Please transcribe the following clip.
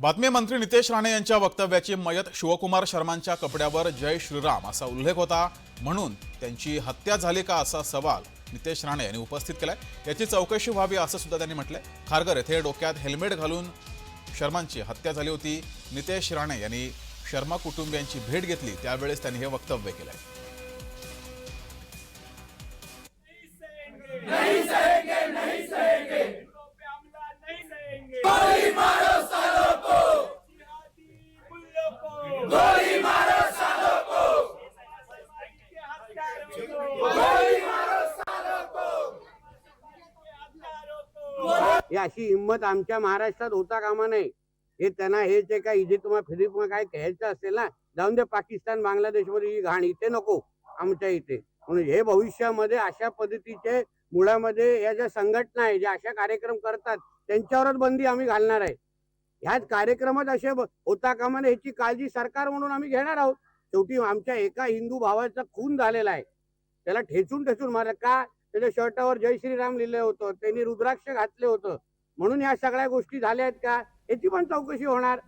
बातमी मंत्री नितेश राणे यांच्या वक्तव्याची मयत शिवकुमार शर्मांच्या कपड्यावर जय श्रीराम असा उल्लेख होता. म्हणून त्यांची हत्या झाली का असा सवाल नितेश राणे यांनी उपस्थित केलाय. याची चौकशी व्हावी असं सुद्धा त्यांनी म्हटलंय. खारगर येथे डोक्यात हेल्मेट घालून शर्मांची हत्या झाली होती. नितेश राणे यांनी शर्मा कुटुंबियांची भेट घेतली. त्यावेळेस त्यांनी हे वक्तव्य केलंय. ही अशी हिंमत आमच्या महाराष्ट्रात होता कामा नाही हे त्यांना हे जे काय इथे तुम्हाला फिलिप काय घ्यायचं असेल ना जाऊन दे पाकिस्तान बांगलादेशमध्ये ही घाण इथे नको आमच्या इथे. म्हणून हे भविष्यामध्ये अशा पद्धतीचे मुळामध्ये या ज्या संघटना आहे ज्या अशा कार्यक्रम करतात त्यांच्यावरच बंदी आम्ही घालणार आहे. ह्याच कार्यक्रमात असे होता कामा नये ह्याची काळजी सरकार म्हणून आम्ही घेणार आहोत. शेवटी आमच्या एका हिंदू भावाचा खून झालेला आहे. त्याला ठेचून ठेचून मारलं. का? त्याच्या शर्टावर जय श्रीराम लिहिलं होतं. त्यांनी रुद्राक्ष घातले होतं. म्हणून या सगळ्या गोष्टी झाल्या आहेत का? याची पण चौकशी होणार.